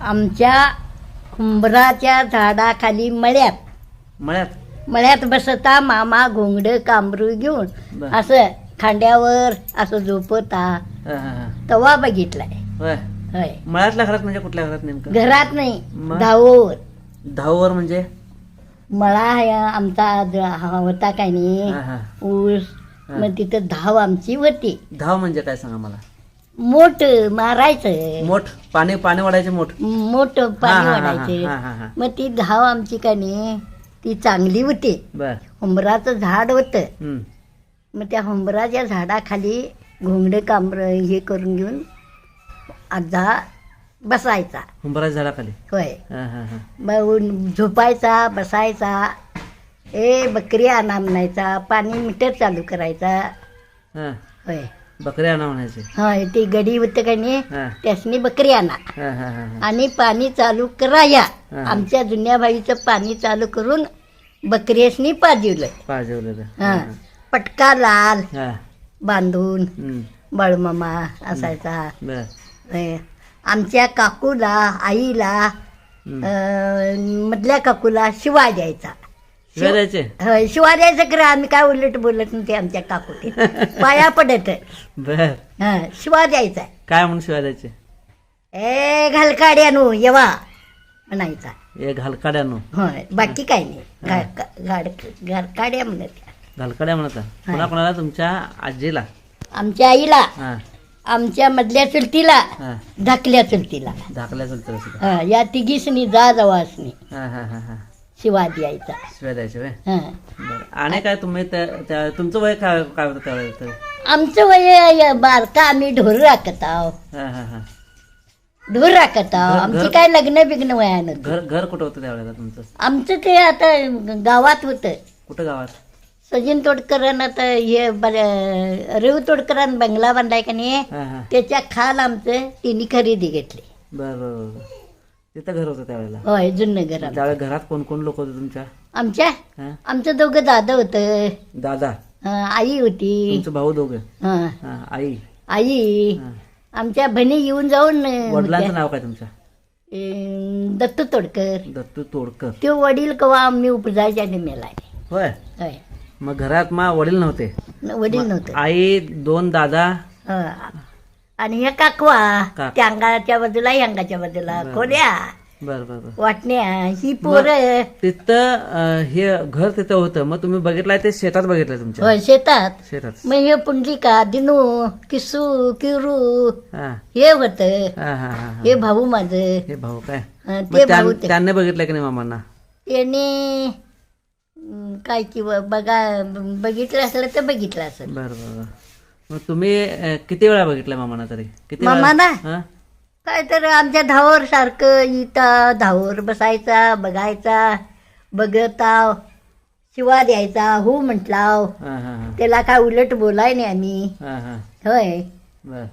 आमच्या हुंबराच्या झाडाखाली मळ्यात. मळ्यात? मळ्यात बसता मामा घोंगड कांबरू घेऊन. बर. असं खांद्यावर असं झोपता. हा, हा, हा. तवा बघितलाय. होय. होय. मळ्यातल्या घरात म्हणजे कुठल्या घरात नेमकं? घरात नाही मग? धावोवर. दहावर म्हणजे? मळा आहे आमचा ज- हा होता काय नाही? हा. ऊस. हा. मग तिथं धाव आमची होती. धाव म्हणजे काय सांगा मला? मोठ मारायचं. मोठ पाणी पाणी वाढायचे मोठ मोठ पाणी हा, हा, वाढायचे. हा, हा, हा. मग ती धाव आमची काय नाही ती चांगली होती. बर. हुंबराचं झाड होतं. हम्म. मग त्या हुंबराच्या झाडाखाली घोंगडे कांबर हे करून घेऊन आजा बसायचा. हुंबराच्या झाडाखाली? होय. हा, हा, हा. मग झोपायचा बसायचा ए बकरी आणा म्हणायचा पाणी मीटर चालू करायचा. हा. होय. बकरी आणा म्हणायचे होय ती गडी होतं का नाही हा. त्यासनी बकरी आणा हा, हा, हा, हा. आणि पाणी चालू कराया हा. आमच्या जुन्या बाईचं पाणी चालू करून बकरीसनी पाजिवलं पाजवलेलं हा पटका लाल हा बांधून हम्म. बाळूमामा असायचा बर. आमच्या काकूला आईला. अं, मधल्या काकूला शिवाय द्यायचा होय द्यायचं खरं आम्ही काय उलट बोलत नव्हते आमच्या काकू पाया पडत बर. हा शिवा द्यायचा काय म्हणून शिव्या द्यायचे ए घालकाड्यानो येवा म्हणायचा. ए घालकाड्यानो. होय बाकी काय नाही. घाड- घाडकाड्या म्हणत घालकाड्या म्हणता कोणा कोणाला? तुमच्या आजीला. आमच्या आईला. हा. आमच्या मधल्या चुलतीला. हा. धाकल्या चुलतीला. धाकल्या चलतं हा, या तिघीसनी जा जवासनी हा हा हा हा. शिवा द्यायचा शिव्या द्यायचे हा. बरं. आणि काय तुम्ही त्या त्या- तुमचं वय काय काय होतं त्यावेळेस तर? आमचं वय बारका. आम्ही ढोर राखत आहो हा हा हा. ढोर राखत आहो घर- आमची घर- काय लग्न बिग्न वयानं घर घर कुठं होतं त्यावेळेला तुमचं? आमचं ते आता गावात होतं. कुठं गावात? सचिन तोडकरांना आता हे ब- रेव तोडकरांना बंगला बांधाय का नाही हा हा. त्याच्या खाल आमचं तिने खरेदी घेतली. बरं बरं बरं बरं. तिथं घर होतं त्यावेळेला. होय जुनं घर आमचं. त्यावेळेला घरात कोण कोण लोक होते तुमच्या? आमच्या? हा? आमचं दोघं दादा होतं. दादा? आई होती. तुमचं भाऊ दोघं? हं, आई? आई. हा. आमच्या बहिणी येऊन जाऊन अं, वडिलांचं. नाव काय तुमच्या? अं, दत्तू तोडकर. दत्तू तोडकर. ते वडील कवा आम्ही उपजायच्या मेलाय होय. होय. मग घरात मा वडील नव्हते. वडील नव्हतं. आई दोन दादा. आणि हे काकवा काक. त्या अंगाच्या बाजूला अंगाच्या बाजूला. खोड्या. बर बर बर. वाटण्या. ही पोरं. तिथं अं, हे घर तिथं होतं. मग तुम्ही बघितलंय ते शेतात बघितलंय तुमच्या? होय, शेतात. शेतात. मग हे पुंडलिका दिनू किसू किरू हा. हे होत. हा हा हा हा. हे भाऊ माझ. हे भाऊ काय? ते मग त्या- भाऊ ते- त्यांनी बघितलंय की नाही मामांना? त्याने अं, काय किंवा बघा बघितलं असलं तर बघितलं असेल. बर बर बर. मग तुम्ही अं, किती वेळा बघितलंय मामांना तरी? किती वेळा? मामांना? हा? काय तर आमच्या धावर सारखं इथं धावर बसायचा बघायचा बघताव शिवा द्यायचा हो म्हटलाव. हा हा हा. त्याला काय उलट बोलाय नाही आम्ही. हा हा. होय. बर.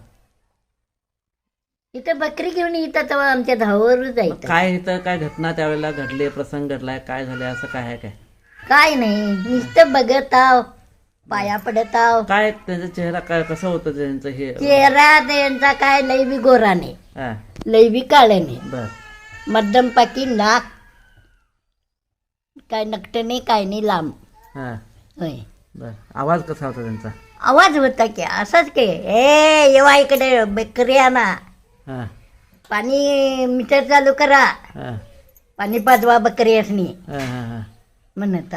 इथं बकरी घेऊन येतात तेव्हा आमच्या धावर मग जायचं काय इथं काय घटना त्यावेळेला घडली प्रसंग घडलाय काय झाले असं काय आहे काय? काय नाही नुसतं बघताव. पाया पडताव. काय त्यांचा चेहरा काय कसं होतं त्यांचं हे? चेहरा त्यांचा काय लैबी गोरा नाही हा. लैबी काळे नाही बर. मध्यम पाकी नाक. काय नकट नाही काय नाही लांब. हा. होय. बर. आवाज कसा होता त्यांचा? आवाज होता की असाच की ए येवा इकडे बकरी आणा. हा. पाणी मीटर चालू करा. हा. पाणी पाजवा बकरी असणी. हा हा हा. म्हणत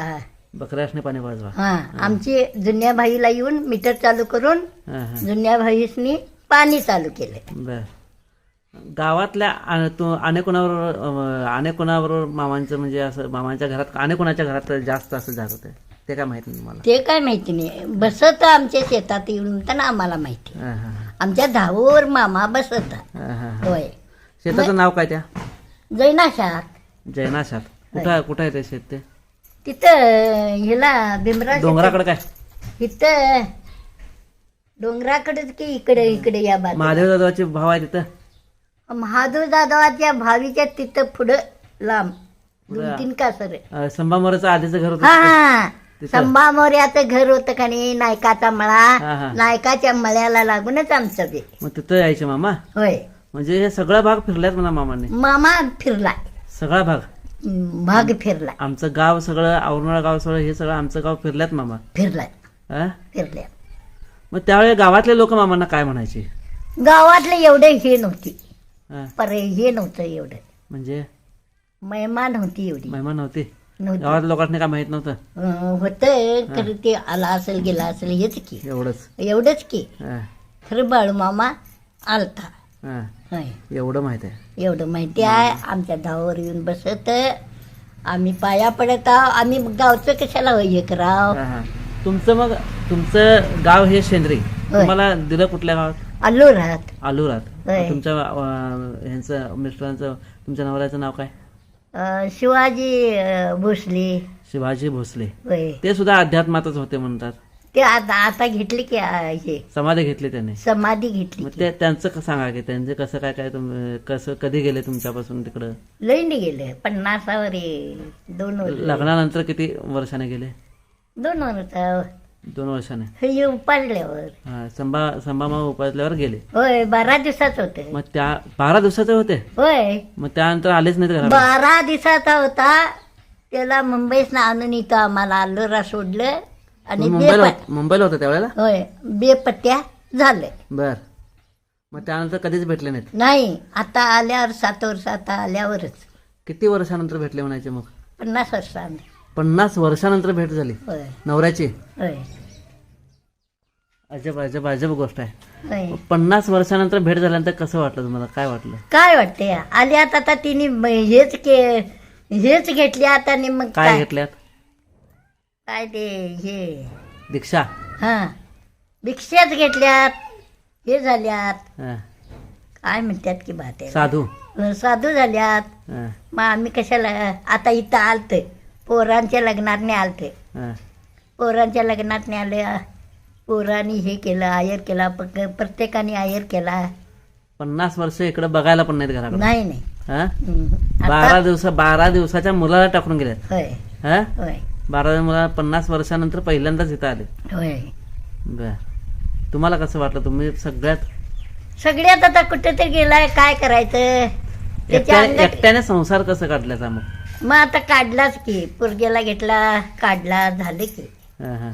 बकऱ्यासने पाणी पाजवा हा आमची जुन्या भाईला येऊन मीटर चालू करून हा हा. जुन्या भाईसनी पाणी चालू केलं बर. गावातल्या तू अनेक कोणाबरोबर अं, अनेक कोणाबरोबर मामांचं म्हणजे असं मामांच्या घरात अनेक कोणाच्या घरात जास्त असं जात होते? ते काय माहीत नाही मला ते काय माहिती नाही. बसत आमच्या शेतात येऊन तर आम्हाला माहिती. हा हा आमच्या धावूवर मामा बसत. हा हा हा. होय. शेताचं नाव काय त्या? जैनाशात. जैनाशात. कुठं कुठं आहे ते शेत ते? तिथं ह्याला भीमराज डोंगराकडे काय? इथं. डोंगराकडेच की इकडे इकडे या बाजू महादेव दादाचे भाव आहे तिथं? महादेव दादाच्या भावीच्या तिथं पुढं लांब? दोन तीन कासर अं, संभामोराचं आधीचं घर हा होतं हा. तिथं? संभा घर होतं का नाही? नायकाचा हा, मळा हा. नायकाच्या मळ्याला लागूनच आमचं ते. मग तिथं यायचे मामा? होय. म्हणजे हे सगळा भाग फिरल्यात म्हणा मामाने. मामा फिरलाय. सगळा भाग? भाग फिरलाय. आमचं गाव सगळं औरणाळा गाव सगळं हे सगळं आमचं गाव फिरल्यात मामा. फिरलाय. हा? फिरल्या मग त्यावेळी गावातले लोक मामांना काय म्हणायचे? गावातले एवढे हे नव्हती. हा? पर हे नव्हतं एवढं. म्हणजे? महिमा नव्हती एवढी. महिमा नव्हती? नव्हती. गावातल्या लोकांना काय माहीत नव्हतं? होतं खरं ते आला असेल गेला असेल हेच की. एवढंच. एवढंच की. हा, खरं बाळू मामा आलता. हा. होय. एवढं माहीत आहे. एवढं माहिती आहे. आमच्या धावावर येऊन बसत. आम्ही पाया पडत आहो. आम्ही गावचं कशाला हे कराव? हा, हा. तुमचं मग तुमचं गाव हे शेंद्री. तुम्हाला दिलं कुठल्या गावात? आलो राहत आलुरात होय. तुमच्या अं, ह्यांचं मिस्टरांचं तुमच्या नवऱ्याचं नाव काय? अं, शिवाजी अं, भोसले. शिवाजी भोसले. होय. ते सुद्धा अध्यात्मातच होते म्हणतात. ते आता आता घेतले की हे. समाधी घेतली त्यांनी? समाधी घेतली मग ते त्यांचं क- सांगा की त्यांचे कसं काय काय तुम- कसं कधी गेले तुमच्यापासून तिकडं? लईने गेले पन्नासावर हे, दोन वर्ष लग्नानंतर किती वर्षाने गेले? दोन वर्ष दोन वर्षाने. हे उपाडल्यावर. हा, संभा संभामा उपासल्यावर गेले. होय बारा दिवसाच होते. मग त्या बारा दिवसाचे होते? होय. मग त्यानंतर आलेच नाहीत घरात बारा दिवसाचा होता. त्याला मुंबईस आणून इथं आम्हाला आलोरा सोडलं. आणि मुंबईला मुंबईला होतं त्यावेळेला होय बेपट्ट्या झालं. बर. मग त्यानंतर कधीच भेटले नाहीत? नाही आता आल्यावर सात वर्ष आता आल्यावरच. किती वर्षानंतर भेटले म्हणायचे मग? पन्नास वर्षांनी. पन्नास वर्षानंतर भेट झाली. होय. नवऱ्याची? होय. अजब अजब अजब गोष्ट आहे. होय. पन्नास वर्षानंतर भेट झाल्यानंतर कसं वाटलं तुम्हाला? काय वाटलं? काय वाटते आल्यात आता तिने म- हेच के हेच घेतल्यात आणि मग काय काय? घेतल्यात? काय ते हे? दीक्षा हा. भिक्षाच घेतल्यात हे झाल्यात. हा. काय म्हणतात की बात? साधू. साधू झाल्यात. हा, मग आम्ही कशाला आता इथं आलतोय. पोरांच्या लग्नात आलतोय. हा. पोरांच्या लग्नात आलं पोरांनी हे केलं आयर केला प्रत्येकाने आयर केला. पन्नास वर्ष इकडे बघायला पण नाहीत घराकडे. नाही नाही. हा? हम्म. बारा आता दिवस बारा दिवसाच्या मुलाला टाकून गेल्यात होय. हा? होय. बारा मुला पन्नास वर्षानंतर पहिल्यांदाच इथं आले. होय. बर. तुम्हाला कसं वाटलं? तुम्ही सगळ्यात सगळ्यात आता कुठे तरी गेलाय काय करायचं? त्याच्या एकट्या- अंगात एकट्याने संसार कसं काढल्याचा मग? मग आता काढलाच की पोरग्याला घेतला काढला झाले की. हा, हा.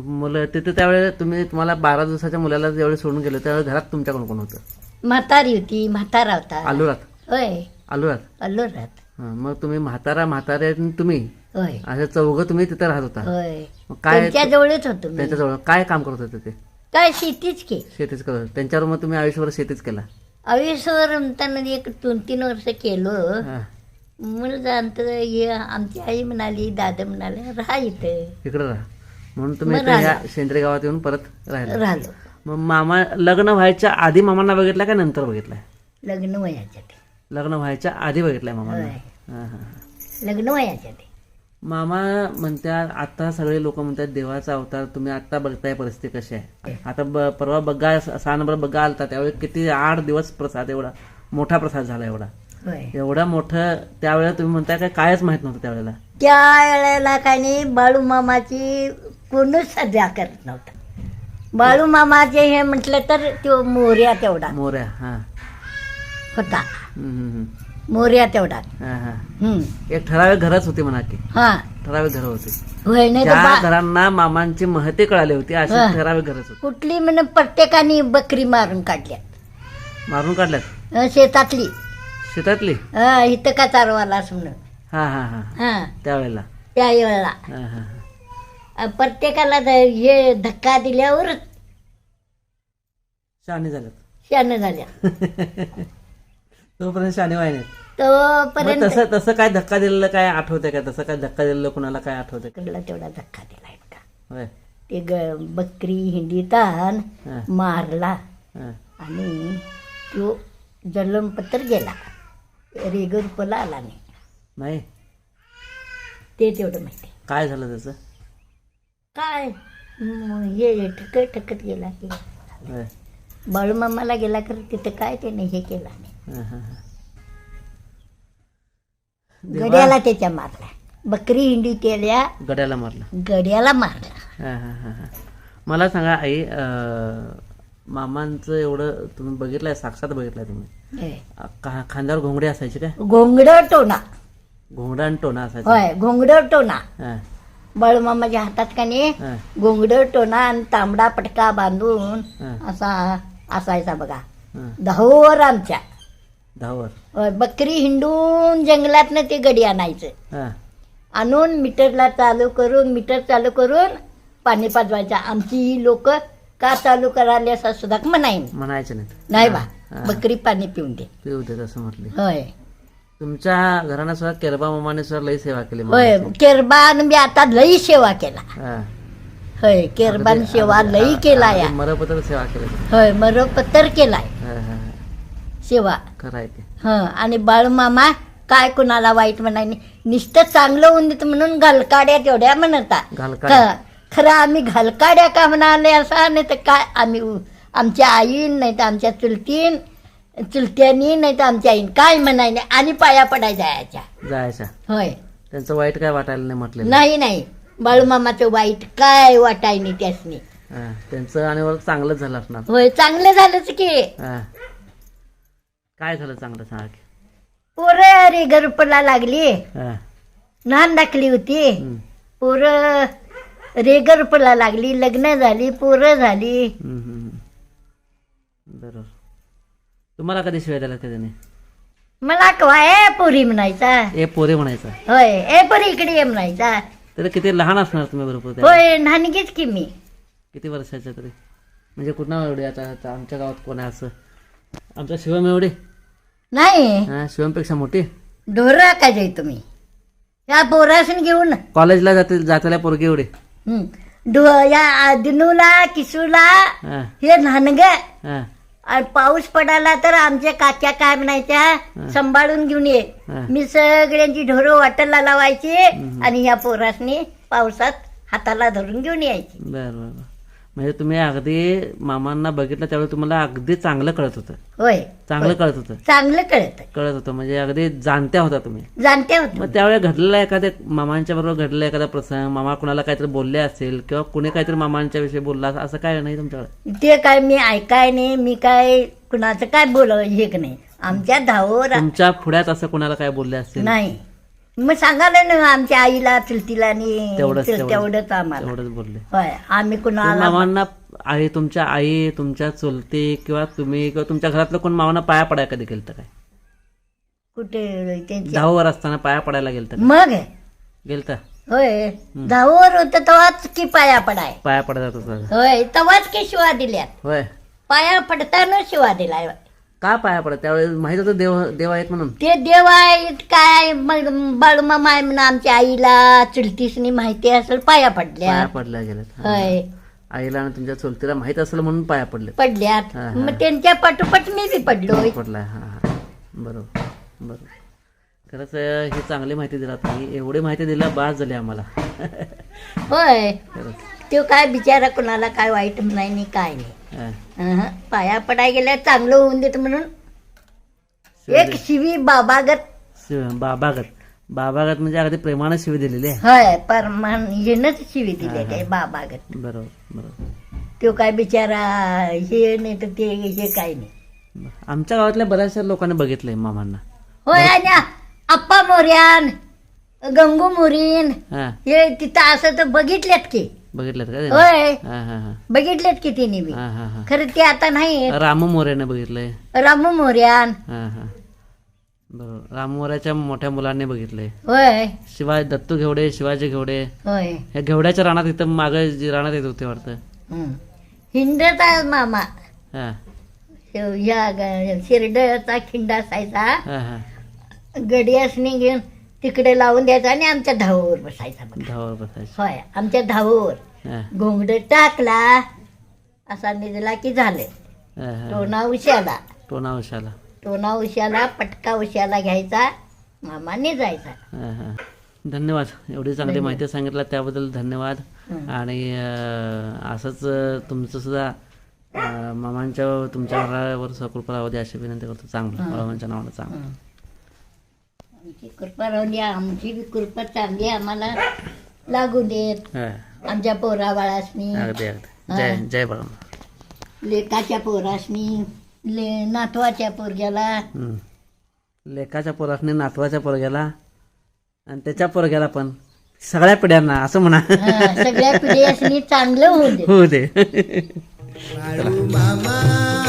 मुलं तिथे त्यावेळेला तुम्ही तुम्हाला बारा दिवसाच्या मुलाला ज्यावेळी सोडून गेलं त्यावेळेस घरात तुमच्याकडून कोण होतं? म्हातारी होती म्हातारा होता. आलुरात? होय. आलुरात? अल्लोरात मग तुम्ही म्हातारा म्हातारे आणि तुम्ही? होय. असे चौघं तुम्ही तिथे राहत होता. होय. मग काय जवळच होतो मी. त्यांच्याजवळ काय काम करत होते ते? काय शेतीच की. शेतीच करत होते. त्यांच्यावर मग तुम्ही आयुष्यभर शेतीच केला. आयुष्यभर म्हणताना एक दोन तीन वर्ष केलो. हा. मुलं जाणतं हे आमची आई म्हणाली दादा म्हणाले राहा इथं. इकडे राहा. म्हणून तुम्ही मग इथे ह्या राहिलो. शेंद्रे गावात येऊन परत राहिला. राहिलो. मग मामा लग्न व्हायच्या आधी मामांना बघितला का नंतर बघितलाय लग्न वयाच्या ते लग्न व्हायच्या आधी बघितलाय मामांना. होय. हा, हा, हा. लग्न वयाच्या ते मामा म्हणतात आता सगळे लोक म्हणतात देवाचा अवतार तुम्ही आता बघताय परिस्थिती कशी आहे? आता ब- परवा बघा सहा नंबर बघा आलता त्यावेळी किती आठ दिवस प्रसाद एवढा मोठा प्रसाद झाला एवढा. एवढा मोठं त्यावेळेला तुम्ही म्हणताय काय कायच माहीत नव्हतं त्यावेळेला. त्या वेळेला काय नाही बाळू मामाची कोणच सध्या करत नव्हता. बाळू मामाचे हे म्हटलं तर तो मोर्या तेवढा. मोऱ्या हा. होता. हम्म, हम्म, हम्म. मोर्या तेवढा. हा, हा. हम्म. एक ठराविक घरच होती म्हणा की. हा. ठराविक घर होती. होय नाही तर त्या बा- घरांना मामांची महती कळाली होती अशी. ठराविक घरच होती. कुठली म्हणजे प्रत्येकाने बकरी मारून काढल्यात. मारून काढल्यात? अं, शेतातली. शेतातली? हं, इथं का चारवालास म्हणून. हा हा हा. हा. त्यावेळेला. त्या वेळेला. हा, हा, हा. अं, प्रत्येकाला ध- हे धक्का दिल्यावर शहाणी झाल्यात. शान झाल्या. तोपर्यंत शहाणी व्हाय तोपर्यंत तसं तसं काय धक्का दिलेलं काय आठवतंय का? तसं काय धक्का दिलेलं कुणाला काय आठवतंय? का कडला तेवढा धक्का दिला का? होय. ते ग बकरी हिंडीतान हा, मारला हा. आणि तो जलमपत्र गेला. रेगर पला आला नाही. नाही? ते तेवढं माहिती. काय झालं त्याचं? काय? म, हे ठक ठकत गेला की. होय. बाळूमामाला गेला कर तिथं काय त्याने हे केलं नाही. हा, हा, हा. गड्याला त्याच्या मारला बकरी हिंडी केल्या गड्याला मारलं. गड्याला मारला. हा, हा, हा, हा. मला सांगा आई अं, मामांचं एवढं तुम्ही बघितलंय साक्षात बघितलंय तुम्ही. हे. खांद्यावर घोंगडे असायचे काय? घोंगड टोना. घोंगडा आणि टोना असायचा. होय घोंगड टोना. हा, बाळूमामाच्या हातात का नाही हा, घोंगड टोना आणि तांबडा पटका बांधून हा, असा असायचा बघा. हा. दहावर आमच्या. होय, बकरी हिंडून जंगलातनं ते गडी आणायचं. हा. आणून मीटरला चालू करून मीटर चालू करून पाणी पाजवायचं. आमची ही लोक का चालू करायला असं सुद्धा म्हणाय म्हणायचे. नाहीत. नाही बा हा. बकरी पाणी पिऊन दे. पिऊ देत असं म्हटले. होय. तुमच्या घराणा सुद्धा केरबा मामाने सुद्धा लई सेवा केली होय मामाची. केरबान मी आता लई सेवा केला. हा. होय केरबान अगदी- सेवा अगदी- लई केला या. अगदी मरपत्र सेवा केली. होय मरो पत्तर केलाय. सेवा ह आणि बाळूमामा काय कुणाला वाईट म्हणाय नाही नुसतं चांगलं होऊन देत म्हणून घालकाड्या तेवढ्या म्हणता. घालकाड्या. खरं आम्ही घालकाड्या का म्हणाले असं? नाही तर काय? आम्ही उ- आमच्या आईन नाही तर आमच्या चुलतीन चुलत्यानी नाही तर आमच्या आईन काय म्हणाय नाही आणि पाया पडाय जायच्या. जायच्या. होय. त्यांचं वाईट काय वाटायला नाही म्हटलेलं? नाही नाही. बाळूमामाचं वाईट काय वाटाय नाही त्यासनी? हा, त्यांचं आणि वर चांगलंच झालं असणार. होय चांगलं झालंच की. हा. काय झालं चांगलं सांगा पोरं रे गरुपला लागली. हा. लहान दाखली होती. हम्म. पोरं रेगरपला लागली लग्न झाली पोरं झाली. हम्म, हम्म, हम्म. बरोबर. तुम्हाला कधी शिवाय कधी नाही मला कवा ए पोरी म्हणायचा. ए पोरे म्हणायचं. होय ए पोरी इकडे ये म्हणायचा. तरी किती लहान असणार तुम्ही त्यावेळी. होय नानगीच की मी. किती वर्षाच्या तरी? म्हणजे एवढे आता आता आमच्या गावात कोण आहे असं? आमचा शिवम एवढे? नाही. हा शिवमपेक्षा मोठी? ढोरा काय जाई तुम्ही. या पोरासून घेऊन. कॉलेजला जाते जाताला पोरगी एवढी. हं. या दिनूला किसूला हा. हे नानग. हा. आणि पाऊस पडाला तर आमच्या काक्या काय म्हणायच्या सांभाळून घेऊन ये. हा. मी सगळ्यांची ढोरं वाटरला लावायची आणि ह्या पोरासनी पावसात हाताला धरून घेऊन यायची. बर बर बर. म्हणजे तुम्ही अगदी मामांना बघितलं त्यावेळी तुम्हाला अगदी चांगलं कळत होतं. होय. चांगलं कळत होतं. चांगलं कळत कळत होतं. म्हणजे अगदी जाणत्या होता तुम्ही. जाणते होत. मग त्यावेळी घडलेला एखाद्या मामांच्या बरोबर घडलेला एखादा प्रसंग मामा कुणाला काहीतरी बोलले असेल किंवा कुणी काहीतरी मामांच्या विषयी बोलला असं- असं काय नाही तुमच्याकडे? ते काय मी ऐकाय नाही मी काय कुणाचं काय बोल हे नाही. आमच्या धाववर तुमच्या पुढ्यात असं कुणाला काय बोलले असतील नाही. मग सांगायला ना आमच्या आईला चुलतीला आणि तेवढंच- तेवढंच. आम्हाला. बोलले. होय आम्ही तर कुणाला मामांना आई तुमच्या आई तुमच्या चुलती किंवा तुम्ही किंवा तुमच्या घरातलं कोण मामांना पाया पडायला कधी गेलं काय? कुठे त्यांच्या दहावर असताना पाया पडायला गेलं का? मग? गेलं होय दहावर होत तेव्हाच की पाया पडाय. पाया पडत होतं. होय तेव्हाच की शिवा दिल्यात. होय. पाया पडताना शिवा दिलाय. का पाया पडत? त्यावेळेस माहीत होतं देव देव आहेत म्हणून. ते देव आहेत काय? मग बाळूमामा आहे म्हणून आमच्या आईला चुलतीसनी माहिती असेल पाया पडल्या. पाया पडल्या गेल्यात. होय. आईला आणि तुमच्या चुलतीला माहीत असेल म्हणून पाया पडले पडल्यात. हा, हा. मग त्यांच्या पाठोपाठ मी बी पडलोय. पडलाय हा हा. बरोबर बरोबर. खरंच अं, ही चांगली माहिती दिला तुम्ही. एवढी माहिती दिला बास झाली आम्हाला. होय. खरंच. तो काय बिचारा कोणाला काय वाईट नाही काय नाही. अहं. पाया पडाय गेल्या चांगलं होऊन देत म्हणून. एक शिवी बाबागत. शिव बाबागत. बाबागत म्हणजे अगदी प्रेमानं शिवी दिलेली आहे. होय परमान येणच शिवी दिले बाबागत. बरोबर बरोबर. तो काय बिचारा हे नाही तर ते हे काय नाही. आमच्या गावातल्या बऱ्याचशा लोकांनी बघितलंय मामांना. होय आणि आप्पा मोर्यान गंगू मोरीन हा. हे तिथं असं तर बघितल्यात की. बघितलं का होय. हा हा हा. बघितल्यात की तिने बी. हा हा हा. खरं ते आता नाही रामू मोरेने बघितलंय. रामू मोर्यान. हा हा. बरोबर. रामू मोऱ्याच्या मोठ्या मुलांनी बघितलंय. होय. शिवाय दत्तू घेवडे शिवाजी घेवडे. होय. या घेवड्याच्या रानात इथं मागं जी रानात येत होते वाटतं. हं. हिंडचा मामा. हा. या ग- शिरडचा खिंडा असायचा हा. हा गडियासनी घेऊन तिकडे लावून द्यायचा आणि आमच्या धावावर बसायचा बघा. धावावर बसायचं. होय आमच्या धावावर हा. घोंगड टाकला असा निघला की झाले. हा, हा. टोना उशाला टोना उशाला टोना उशाला पटका उशाला घ्यायचा मामा निघायचा हा, हा. धन्यवाद. एवढी चांगली माहिती सांगितलं त्याबद्दल धन्यवाद. आणि अं, असंच अं, तुमचं सुद्धा अं, मामांच्या तुमच्या घरावर सकृपा राहू दे अशी विनंती करतो. चांगलं बाळामांच्या नावानं चांगलं. आमची कृपा राहून द्या आमची बी कृपा चांगली आम्हाला लागू देत हा. आमच्या पोरा बाळासनी. अगदी अगदी. जय जय बाळा. लेकाच्या पोरासनी ले नातवाच्या पोरग्याला. हम्म. लेकाच्या पोरासने नातवाच्या पोरग्याला आणि त्याच्या पोरग्याला पण. सगळ्या पिढ्यांना असं म्हणा. हा, सगळ्या पिढ्यासनी चांगलं होऊ दे. होऊ दे. मामा